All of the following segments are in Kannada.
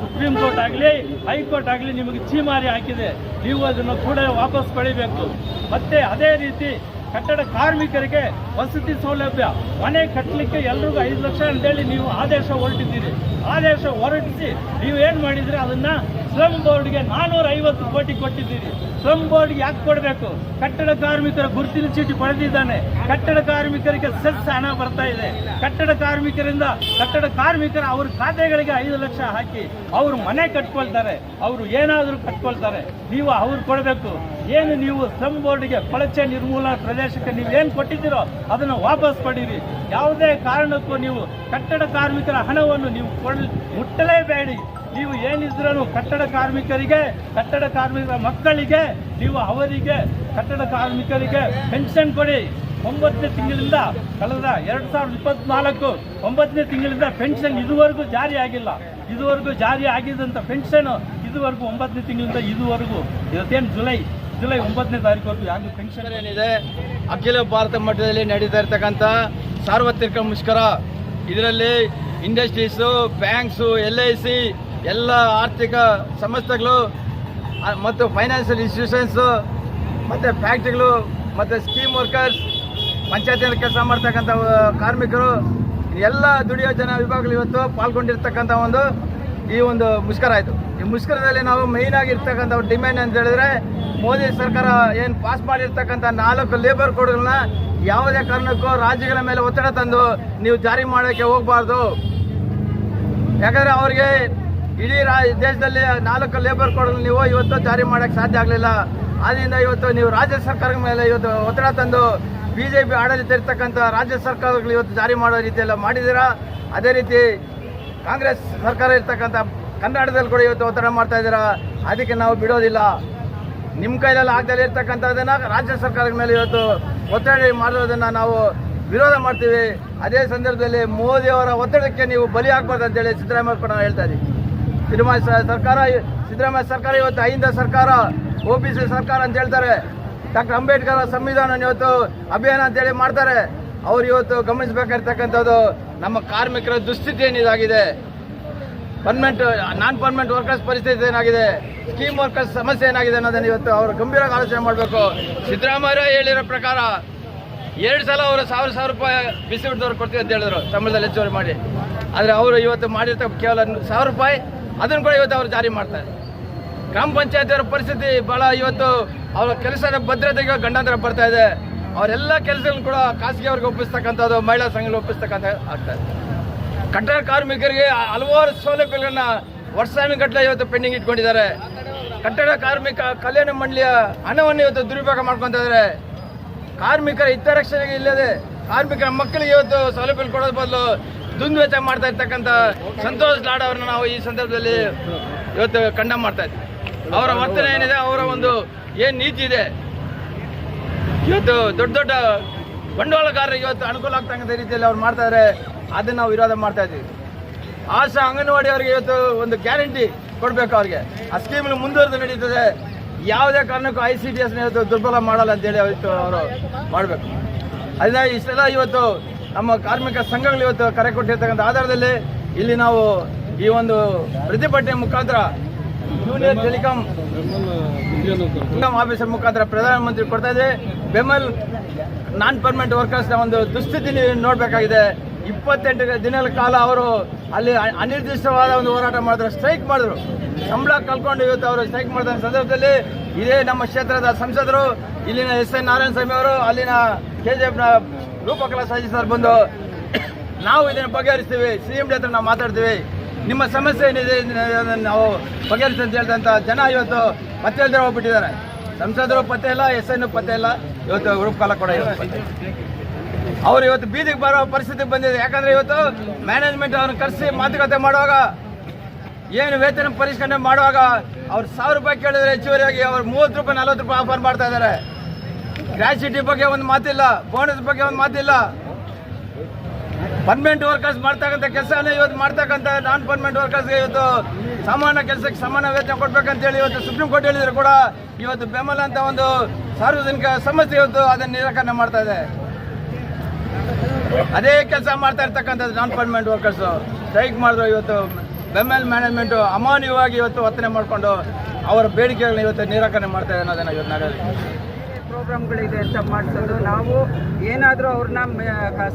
ಸುಪ್ರೀಂ ಕೋರ್ಟ್ ಆಗಲಿ ಹೈಕೋರ್ಟ್ ಆಗಲಿ ನಿಮಗೆ ಚೀಮಾರಿ ಹಾಕಿದೆ. ನೀವು ಅದನ್ನು ಕೂಡ ವಾಪಸ್ ಪಡಿಬೇಕು. ಮತ್ತೆ ಅದೇ ರೀತಿ ಕಟ್ಟಡ ಕಾರ್ಮಿಕರಿಗೆ ವಸತಿ ಸೌಲಭ್ಯ, ಮನೆ ಕಟ್ಟಲಿಕ್ಕೆ ಎಲ್ರಿಗೂ ಐದು ಲಕ್ಷ ಅಂತೇಳಿ ನೀವು ಆದೇಶ ಹೊರಟಿದ್ದೀರಿ. ಆದೇಶ ಹೊರಟಿಸಿ ನೀವು ಏನು ಮಾಡಿದರೆ? ಅದನ್ನು ಸ್ಲಮ್ ಬೋರ್ಡ್ಗೆ ನಾನೂರ ಐವತ್ತು ಕೋಟಿ ಕೊಟ್ಟಿದ್ದೀರಿ. ಸ್ಲಮ್ ಬೋರ್ಡ್ಗೆ ಯಾಕೆ ಕೊಡಬೇಕು? ಕಟ್ಟಡ ಕಾರ್ಮಿಕರ ಗುರುತಿನ ಚೀಟಿ ಪಡೆದಿದ್ದಾನೆ. ಕಟ್ಟಡ ಕಾರ್ಮಿಕರಿಗೆ ಸೆಸ್ ಹಣ ಬರ್ತಾ ಇದೆ. ಕಟ್ಟಡ ಕಾರ್ಮಿಕರಿಂದ ಕಟ್ಟಡ ಕಾರ್ಮಿಕರ ಅವ್ರ ಖಾತೆಗಳಿಗೆ ಐದು ಲಕ್ಷ ಹಾಕಿ ಅವರು ಮನೆ ಕಟ್ಕೊಳ್ತಾರೆ. ಅವರು ಏನಾದರೂ ಕಟ್ಕೊಳ್ತಾರೆ. ನೀವು ಅವ್ರು ಕೊಡಬೇಕು. ಏನು ನೀವು ಸ್ಲಮ್ ಬೋರ್ಡ್ಗೆ ಕೊಳಚೆ ನಿರ್ಮೂಲನಾ ಪ್ರದೇಶಕ್ಕೆ ನೀವು ಏನು ಕೊಟ್ಟಿದ್ದೀರೋ ಅದನ್ನು ವಾಪಸ್ ಪಡೀರಿ. ಯಾವುದೇ ಕಾರಣಕ್ಕೂ ನೀವು ಕಟ್ಟಡ ಕಾರ್ಮಿಕರ ಹಣವನ್ನು ನೀವು ಕೊಡ್ ಮುಟ್ಟಲೇಬೇಡಿ. ನೀವು ಏನಿದ್ರೂ ಕಟ್ಟಡ ಕಾರ್ಮಿಕರಿಗೆ, ಕಟ್ಟಡ ಕಾರ್ಮಿಕರ ಮಕ್ಕಳಿಗೆ, ನೀವು ಅವರಿಗೆ ಕಟ್ಟಡ ಕಾರ್ಮಿಕರಿಗೆ ಪೆನ್ಷನ್ ಕೊಡಿ. ಒಂಬತ್ತನೇ ತಿಂಗಳಿಂದ ಕಳೆದ ಎರಡು ಸಾವಿರದ ಇಪ್ಪತ್ನಾಲ್ಕು ಒಂಬತ್ತನೇ ತಿಂಗಳಿಂದ ಪೆನ್ಷನ್ ಇದುವರೆಗೂ ಜಾರಿ ಆಗಿಲ್ಲ. ಇದುವರೆಗೂ ಜಾರಿ ಆಗಿದ್ದಂಥ ಪೆನ್ಷನ್ ಇದುವರೆಗೂ ಒಂಬತ್ತನೇ ತಿಂಗಳಿಂದ ಇದುವರೆಗೂ, ಇವತ್ತೇನು ಜುಲೈ ಜುಲೈ ಒಂಬತ್ತನೇ ತಾರೀಕುವರೆಗೂ ಯಾರು ಪೆನ್ಷನ್ ಏನಿದೆ? ಅಖಿಲ ಭಾರತ ಮಟ್ಟದಲ್ಲಿ ನಡೀತಾ ಇರ್ತಕ್ಕಂಥ ಸಾರ್ವತ್ರಿಕ ಮುಷ್ಕರ. ಇದರಲ್ಲಿ industries banks L I C ಎಲ್ಲ ಆರ್ಥಿಕ ಸಂಸ್ಥೆಗಳು ಮತ್ತು ಫೈನಾನ್ಷಿಯಲ್ ಇನ್ಸ್ಟಿಟ್ಯೂಷನ್ಸು ಮತ್ತು ಫ್ಯಾಕ್ಟ್ರಿಗಳು ಮತ್ತು ಸ್ಕೀಮ್ ವರ್ಕರ್ಸ್ ಪಂಚಾಯತಿಯಲ್ಲಿ ಕೆಲಸ ಮಾಡ್ತಕ್ಕಂಥ ಕಾರ್ಮಿಕರು, ಎಲ್ಲ ದುಡಿಯೋ ಜನ ವಿಭಾಗಗಳು ಇವತ್ತು ಪಾಲ್ಗೊಂಡಿರ್ತಕ್ಕಂಥ ಒಂದು, ಈ ಒಂದು ಮುಷ್ಕರ ಆಯಿತು. ಈ ಮುಷ್ಕರದಲ್ಲಿ ನಾವು ಮೇಯ್ನ್ ಆಗಿರ್ತಕ್ಕಂಥ ಡಿಮ್ಯಾಂಡ್ ಅಂತ ಹೇಳಿದ್ರೆ, ಮೋದಿ ಸರ್ಕಾರ ಏನು ಪಾಸ್ ಮಾಡಿರ್ತಕ್ಕಂಥ ನಾಲ್ಕು ಲೇಬರ್ ಕೋಡ್ಗಳನ್ನ ಯಾವುದೇ ಕಾರಣಕ್ಕೂ ರಾಜ್ಯಗಳ ಮೇಲೆ ಒತ್ತಡ ತಂದು ನೀವು ಜಾರಿ ಮಾಡೋಕ್ಕೆ ಹೋಗಬಾರ್ದು. ಯಾಕಂದರೆ ಅವ್ರಿಗೆ ಇಡೀ ರಾ ದೇಶದಲ್ಲಿ ನಾಲ್ಕು ಲೇಬರ್ ಕೋಡ್ ನೀವು ಇವತ್ತು ಜಾರಿ ಮಾಡೋಕ್ಕೆ ಸಾಧ್ಯ ಆಗಲಿಲ್ಲ. ಆದ್ದರಿಂದ ಇವತ್ತು ನೀವು ರಾಜ್ಯ ಸರ್ಕಾರದ ಮೇಲೆ ಇವತ್ತು ಒತ್ತಡ ತಂದು ಬಿ ಜೆ ಪಿ ಆಡಳಿತ ಇರ್ತಕ್ಕಂಥ ರಾಜ್ಯ ಸರ್ಕಾರಗಳು ಇವತ್ತು ಜಾರಿ ಮಾಡೋ ರೀತಿಯೆಲ್ಲ ಮಾಡಿದ್ದೀರಾ? ಅದೇ ರೀತಿ ಕಾಂಗ್ರೆಸ್ ಸರ್ಕಾರ ಇರ್ತಕ್ಕಂಥ ಕನ್ನಡದಲ್ಲಿ ಕೂಡ ಇವತ್ತು ಒತ್ತಡ ಮಾಡ್ತಾ ಇದ್ದೀರಾ? ಅದಕ್ಕೆ ನಾವು ಬಿಡೋದಿಲ್ಲ. ನಿಮ್ಮ ಕೈಯಲ್ಲಿ ಆಗದಲ್ಲಿ ಇರ್ತಕ್ಕಂಥದ್ದನ್ನು ರಾಜ್ಯ ಸರ್ಕಾರದ ಮೇಲೆ ಇವತ್ತು ಒತ್ತಡ ಮಾಡೋದನ್ನು ನಾವು ವಿರೋಧ ಮಾಡ್ತೀವಿ. ಅದೇ ಸಂದರ್ಭದಲ್ಲಿ ಮೋದಿ ಅವರ ಒತ್ತಡಕ್ಕೆ ನೀವು ಬಲಿ ಆಗ್ಬಾರ್ದು ಅಂತೇಳಿ ಸಿದ್ದರಾಮಯ್ಯ ಕೂಡ ಹೇಳ್ತಾ ಇದ್ದೀವಿ. ಸಿದ್ದರಾಮಯ್ಯ ಸರ್ಕಾರ ಸಿದ್ದರಾಮಯ್ಯ ಸರ್ಕಾರ ಇವತ್ತು ಐಂದ ಸರ್ಕಾರ ಒ ಬಿ ಸಿ ಸರ್ಕಾರ ಅಂತ ಹೇಳ್ತಾರೆ. ಡಾಕ್ಟರ್ ಅಂಬೇಡ್ಕರ್ ಸಂವಿಧಾನ ಇವತ್ತು ಅಭಿಯಾನ ಅಂತೇಳಿ ಮಾಡ್ತಾರೆ. ಅವ್ರು ಇವತ್ತು ಗಮನಿಸಬೇಕಾಗಿರ್ತಕ್ಕಂಥದ್ದು ನಮ್ಮ ಕಾರ್ಮಿಕರ ದುಸ್ಥಿತಿ ಏನಿದಾಗಿದೆ. ಪರ್ಮನೆಂಟ್ ನಾನ್ ಪರ್ಮನೆಂಟ್ ವರ್ಕರ್ಸ್ ಪರಿಸ್ಥಿತಿ ಏನಾಗಿದೆ ಸ್ಕೀಮ್ ವರ್ಕರ್ಸ್ ಸಮಸ್ಯೆ ಏನಾಗಿದೆ ಅನ್ನೋದನ್ನು ಇವತ್ತು ಅವರು ಗಂಭೀರವಾಗಿ ಆಲೋಚನೆ ಮಾಡಬೇಕು. ಸಿದ್ದರಾಮಯ್ಯ ಹೇಳಿರೋ ಪ್ರಕಾರ ಎರಡು ಸಲ ಅವರು ಸಾವಿರ ಸಾವಿರ ರೂಪಾಯಿ ಬಿಸಿ ಬಿಡ್ದವ್ರು ಕೊಡ್ತೀವಿ ಅಂತ ಹೇಳಿದ್ರು ಸಂಬಳದಲ್ಲಿ ಹೆಚ್ಚುವರಿ ಮಾಡಿ. ಆದರೆ ಅವರು ಇವತ್ತು ಮಾಡಿರ್ತಕ್ಕ ಕೇವಲ ಸಾವಿರ ರೂಪಾಯಿ ಅದನ್ನು ಕೂಡ ಇವತ್ತು ಅವರು ಜಾರಿ ಮಾಡ್ತಾರೆ ಗ್ರಾಮ ಪಂಚಾಯತಿಯವರ ಪರಿಸ್ಥಿತಿ ಬಹಳ ಇವತ್ತು ಅವರ ಕೆಲಸದ ಭದ್ರತೆಗೆ ಗಂಡಾಂತರ ಬರ್ತಾ ಇದೆ. ಅವರೆಲ್ಲ ಕೆಲಸಗಳನ್ನು ಕೂಡ ಖಾಸಗಿ ಅವ್ರಿಗೆ ಒಪ್ಪಿಸ್ತಕ್ಕಂಥದ್ದು, ಮಹಿಳಾ ಸಂಘಗಳು ಒಪ್ಪಿಸ್ತಕ್ಕಂಥ ಆಗ್ತಾ ಇದೆ. ಕಟ್ಟಡ ಕಾರ್ಮಿಕರಿಗೆ ಹಲವಾರು ಸೌಲಭ್ಯಗಳನ್ನ ವರ್ಷಾನುಗಟ್ಟಲೆ ಇವತ್ತು ಪೆಂಡಿಂಗ್ ಇಟ್ಕೊಂಡಿದ್ದಾರೆ. ಕಟ್ಟಡ ಕಾರ್ಮಿಕ ಕಲ್ಯಾಣ ಮಂಡಳಿಯ ಹಣವನ್ನು ಇವತ್ತು ದುರುಪಯೋಗ ಮಾಡ್ಕೊತಾ ಇದ್ದಾರೆ. ಕಾರ್ಮಿಕರ ಹಿತರಕ್ಷಣೆಗೆ ಇಲ್ಲದೆ ಕಾರ್ಮಿಕರ ಮಕ್ಕಳಿಗೆ ಇವತ್ತು ಸೌಲಭ್ಯ ಕೊಡೋದ್ ಬದಲು ದುಂದುವೆಚ್ಚ ಮಾಡ್ತಾ ಇರ್ತಕ್ಕಂಥ ಸಂತೋಷ್ ಲಾಡ್ ಅವ್ರನ್ನ ನಾವು ಈ ಸಂದರ್ಭದಲ್ಲಿ ಇವತ್ತು ಕಂಡಮ್ ಮಾಡ್ತಾ ಇದ್ದೀವಿ ಅವರ ವರ್ತನೆ ಏನಿದೆ, ಅವರ ಒಂದು ಏನು ನೀತಿ ಇದೆ, ಇವತ್ತು ದೊಡ್ಡ ದೊಡ್ಡ ಬಂಡವಾಳಗಾರರಿಗೆ ಇವತ್ತು ಅನುಕೂಲ ಆಗ್ತಕ್ಕಂಥ ರೀತಿಯಲ್ಲಿ ಅವ್ರು ಮಾಡ್ತಾ ಅದನ್ನು ನಾವು ವಿರೋಧ ಮಾಡ್ತಾ ಇದ್ದೀವಿ ಆಶಾ ಅಂಗನವಾಡಿ ಅವರಿಗೆ ಇವತ್ತು ಒಂದು ಗ್ಯಾರಂಟಿ ಕೊಡಬೇಕು ಅವ್ರಿಗೆ. ಆ ಸ್ಕೀಮ್ ಮುಂದುವರೆದು ನಡೀತದೆ. ಯಾವುದೇ ಕಾರಣಕ್ಕೂ ಐ ಸಿ ಡಿ ಎಸ್ನ ಇವತ್ತು ದುರ್ಬಲ ಮಾಡಲ್ಲ ಅಂತೇಳಿ ಇವತ್ತು ಅವರು ಮಾಡಬೇಕು. ಅದನ್ನ ಇಷ್ಟೆಲ್ಲ ಇವತ್ತು ನಮ್ಮ ಕಾರ್ಮಿಕ ಸಂಘಗಳು ಇವತ್ತು ಕರೆ ಕೊಟ್ಟಿರ್ತಕ್ಕಂಥ ಆಧಾರದಲ್ಲಿ ಇಲ್ಲಿ ನಾವು ಈ ಒಂದು ಪ್ರತಿಭಟನೆ ಮುಖಾಂತರ ಜೂನಿಯರ್ ಟೆಲಿಕಾಂ ಟೆಲಿಕಾಂ ಆಫೀಸರ್ ಮುಖಾಂತರ ಪ್ರಧಾನಮಂತ್ರಿ ಕೊಡ್ತಾ ಇದೆ. ಬೆಮಲ್ ನಾನ್ ಪರ್ಮನೆಂಟ್ ವರ್ಕರ್ಸ್ ಒಂದು ದುಸ್ಥಿತಿ ನೋಡಬೇಕಾಗಿದೆ. ಇಪ್ಪತ್ತೆಂಟು ದಿನಗಳ ಕಾಲ ಅವರು ಅಲ್ಲಿ ಅನಿರ್ದಿಷ್ಟವಾದ ಒಂದು ಹೋರಾಟ ಮಾಡಿದ್ರು ಸ್ಟ್ರೈಕ್ ಮಾಡಿದ್ರು. ಸಂಬಳ ಕಲ್ಕೊಂಡು ಇವತ್ತು ಅವರು ಸ್ಟ್ರೈಕ್ ಮಾಡಿದ ಸಂದರ್ಭದಲ್ಲಿ ಇದೇ ನಮ್ಮ ಕ್ಷೇತ್ರದ ಸಂಸದರು, ಇಲ್ಲಿನ ಎಸ್ ಎನ್ ನಾರಾಯಣ ಸ್ವಾಮಿ ಅವರು, ಅಲ್ಲಿನ ಕೆ ಜಿ ಎಫ್ನ ರೂಪಕಲಾ ಸಾಜಿ ಸರ್ ಬಂದು ನಾವು ಇದನ್ನು ಬಗೆಹರಿಸ್ತೀವಿ. ಸಿ ಎಂ ಡಿ ಹತ್ರ ನಾವು ಮಾತಾಡ್ತೀವಿ. ನಿಮ್ಮ ಸಮಸ್ಯೆ ಏನಿದೆ ಅದನ್ನು ನಾವು ಬಗೆಹರಿಸಿ ಅಂತ ಹೇಳಿದಂಥ ಜನ ಇವತ್ತು ಪತ್ತೆ ಅಂತ ಹೋಗ್ಬಿಟ್ಟಿದ್ದಾರೆ. ಸಂಸದರು ಪತ್ತೆ ಇಲ್ಲ ಎಸ್ ಎನ್ ಪತ್ತೆ ಇಲ್ಲ. ಇವತ್ತು ರೂಪಕಾಲ ಕೂಡ ಅವ್ರು ಇವತ್ತು ಬೀದಿಗೆ ಬರೋ ಪರಿಸ್ಥಿತಿ ಬಂದಿದೆ ಯಾಕಂದ್ರೆ ಇವತ್ತು ಮ್ಯಾನೇಜ್ಮೆಂಟ್ ಅವ್ರನ್ನ ಕರೆಸಿ ಮಾತುಕತೆ ಮಾಡುವಾಗ, ಏನು ವೇತನ ಪರಿಷ್ಕರಣೆ ಮಾಡುವಾಗ ಅವ್ರು ಸಾವಿರ ರೂಪಾಯಿ ಕೇಳಿದ್ರೆ ಹೆಚ್ಚುವರಿಯಾಗಿ ಅವ್ರು ಮೂವತ್ತು ರೂಪಾಯಿ, ನಲ್ವತ್ತು ರೂಪಾಯಿ ಆಫರ್ ಮಾಡ್ತಾ ಇದ್ದಾರೆ. ಗ್ರಾಚ್ಯುಟಿ ಬಗ್ಗೆ ಒಂದು ಮಾತಿಲ್ಲ ಬೋನಸ್ ಬಗ್ಗೆ ಒಂದು ಮಾತಿಲ್ಲ. ಪರ್ಮನೆಂಟ್ ವರ್ಕರ್ಸ್ ಮಾಡ್ತಕ್ಕಂಥ ಕೆಲಸ ಇವತ್ತು ಮಾಡ್ತಕ್ಕಂಥ ನಾನ್ ಪರ್ಮನೆಂಟ್ ವರ್ಕರ್ಸ್ಗೆ ಇವತ್ತು ಸಮಾನ ಕೆಲಸಕ್ಕೆ ಸಮಾನ ವೇತನ ಕೊಡ್ಬೇಕಂತೇಳಿ ಇವತ್ತು ಸುಪ್ರೀಂ ಕೋರ್ಟ್ ಹೇಳಿದ್ರು ಕೂಡ ಇವತ್ತು ಬೆಂಬಲ ಅಂತ ಒಂದು ಸಾರ್ವಜನಿಕ ಸಮಸ್ಯೆ ಇವತ್ತು ಅದನ್ನ ನಿರಾಕರಣೆ ಮಾಡ್ತಾ ಇದೆ. ಅದೇ ಕೆಲಸ ಮಾಡ್ತಾ ಇರ್ತಕ್ಕಂಥದ್ದು ನಾನ್ ಪರ್ಮನೆಂಟ್ ವರ್ಕರ್ಸ್ ಸ್ಟ್ರೈಕ್ ಮಾಡಿದ್ರು ಇವತ್ತು ಬೆಮ್ಮಲ್ ಮ್ಯಾನೇಜ್ಮೆಂಟು ಅಮಾನ್ಯವಾಗಿ ಇವತ್ತು ಒತ್ತನೆ ಮಾಡಿಕೊಂಡು ಅವರ ಬೇಡಿಕೆಗಳನ್ನ ಇವತ್ತು ನಿರಾಕರಣೆ ಮಾಡ್ತಾ ಇದೆ ಅನ್ನೋದನ್ನ ಇವತ್ತು ನಾಗರಿಕ ಪ್ರೋಗ್ರಾಮ್ಗಳಿದೆ ಅಂತ ಮಾಡಿಸೋದು. ನಾವು ಏನಾದರೂ ಅವ್ರನ್ನ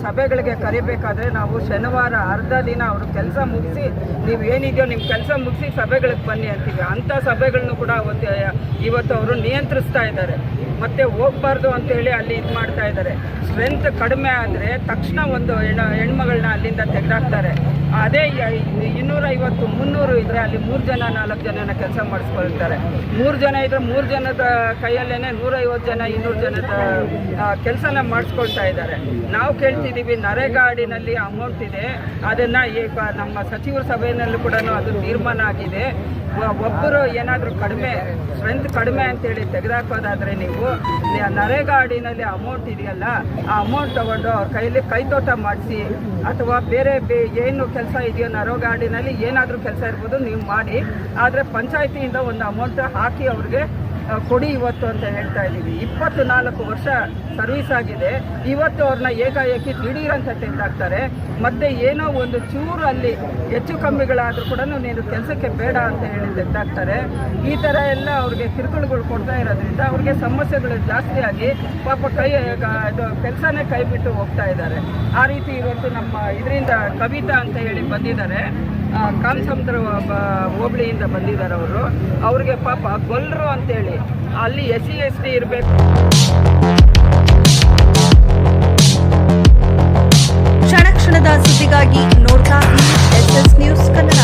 ಸಭೆಗಳಿಗೆ ಕರಿಬೇಕಾದ್ರೆ ನಾವು ಶನಿವಾರ ಅರ್ಧ ದಿನ ಅವರು ಕೆಲಸ ಮುಗಿಸಿ, ನೀವು ಏನಿದೆಯೋ ನಿಮ್ಮ ಕೆಲಸ ಮುಗಿಸಿ ಸಭೆಗಳಿಗೆ ಬನ್ನಿ ಅಂತೀವಿ. ಅಂಥ ಸಭೆಗಳನ್ನು ಕೂಡ ಅವತ್ತು, ಇವತ್ತು ಅವರು ನಿಯಂತ್ರಿಸ್ತಾ ಇದ್ದಾರೆ. ಮತ್ತೆ ಹೋಗ್ಬಾರ್ದು ಅಂತೇಳಿ ಅಲ್ಲಿ ಇದು ಮಾಡ್ತಾ ಇದ್ದಾರೆ. ಸ್ಟ್ರೆಂತ್ ಕಡಿಮೆ ಆದರೆ ತಕ್ಷಣ ಒಂದು ಹೆಣ್ಣು ಹೆಣ್ಮಗಳನ್ನ ಅಲ್ಲಿಂದ ತೆಗೆದಾಕ್ತಾರೆ. ಅದೇ ಇನ್ನೂರೈವತ್ತು, ಮುನ್ನೂರು ಇದ್ರೆ ಅಲ್ಲಿ ಮೂರು ಜನ, ನಾಲ್ಕು ಜನನ ಕೆಲಸ ಮಾಡಿಸ್ಕೊಳ್ತಾರೆ. ಮೂರು ಜನ ಇದ್ರೆ ಮೂರು ಜನದ ಕೈಯಲ್ಲೇ ನೂರೈವತ್ತು ಜನ, ಇನ್ನೂರು ಜನದ ಕೆಲಸನ ಮಾಡಿಸ್ಕೊಳ್ತಾ ಇದ್ದಾರೆ. ನಾವು ಕೇಳ್ತಿದ್ದೀವಿ ನರೇಗಾಡಿನಲ್ಲಿ ಅಮೌಂಟ್ ಇದೆ. ಅದನ್ನು ಈಗ ನಮ್ಮ ಸಚಿವರ ಸಭೆಯಲ್ಲೂ ಕೂಡ ಅದು ತೀರ್ಮಾನ ಆಗಿದೆ. ಒಬ್ಬರು ಏನಾದರೂ ಕಡಿಮೆ ಸ್ಟ್ರೆಂತ್ ಕಡಿಮೆ ಅಂತೇಳಿ ತೆಗೆದಾಕೋದಾದರೆ ನೀವು ನರೇಗಾಡಿನಲ್ಲಿ ಅಮೌಂಟ್ ಇದೆಯಲ್ಲ, ಆ ಅಮೌಂಟ್ ತಗೊಂಡು ಅವ್ರ ಕೈಯಲ್ಲಿ ಕೈತೋಟ ಮಾಡಿಸಿ, ಅಥವಾ ಬೇರೆ ಬೇ ಏನು ಕೆಲಸ ಇದೆಯೋ ನರೋಗಾಡಿನಲ್ಲಿ ಏನಾದರೂ ಕೆಲಸ ಇರ್ಬೋದು, ನೀವು ಮಾಡಿ. ಆದರೆ ಪಂಚಾಯತಿಯಿಂದ ಒಂದು ಅಮೌಂಟ್ ಹಾಕಿ ಅವ್ರಿಗೆ ಕೊಡಿ ಇವತ್ತು ಅಂತ ಹೇಳ್ತಾ ಇದ್ದೀವಿ. ಇಪ್ಪತ್ತು ನಾಲ್ಕು ವರ್ಷ ಸರ್ವಿಸ್ ಆಗಿದೆ. ಇವತ್ತು ಅವ್ರನ್ನ ಏಕಾಏಕಿ ಅಂತ ತೆಗೆದಾಕ್ತಾರೆ ಮತ್ತೆ ಏನೋ ಒಂದು ಚೂರು ಅಲ್ಲಿ ಹೆಚ್ಚು ಕಮ್ಮಿಗಳಾದರೂ ಕೂಡ ನೀನು ಕೆಲಸಕ್ಕೆ ಬೇಡ ಅಂತ ಹೇಳಿ ತೆಗೆದಾಕ್ತಾರೆ ಈ ಥರ ಎಲ್ಲ ಅವ್ರಿಗೆ ಕಿರುಕುಳಗಳು ಕೊಡ್ತಾ ಇರೋದ್ರಿಂದ ಅವ್ರಿಗೆ ಸಮಸ್ಯೆಗಳು ಜಾಸ್ತಿ ಆಗಿ ಪಾಪ ಕೈ ಇದು ಕೆಲಸನೇ ಕೈ ಬಿಟ್ಟು ಹೋಗ್ತಾ ಇದ್ದಾರೆ. ಆ ರೀತಿ ಇವತ್ತು ನಮ್ಮ ಇದರಿಂದ ಕವಿತಾ ಅಂತ ಹೇಳಿ ಬಂದಿದ್ದಾರೆ. ಕಾಮಸಮುದ್ರ ಹೋಬಳಿಯಿಂದ ಬಂದಿದ್ದಾರೆ ಅವರು. ಅವ್ರಿಗೆ ಪಾಪ ಗೊಲ್ಲರು ಅಂತೇಳಿ. ಅಲ್ಲಿ ಎಸ್ ಸಿ, ಎಸ್ ಟಿ ಇರಬೇಕು. ಕ್ಷಣ ಕ್ಷಣದ ಸುದ್ದಿಗಾಗಿ ನೋಡ್ತಾ ಎಸ್ ಎಸ್ ನ್ಯೂಸ್ ಕನ್ನಡ.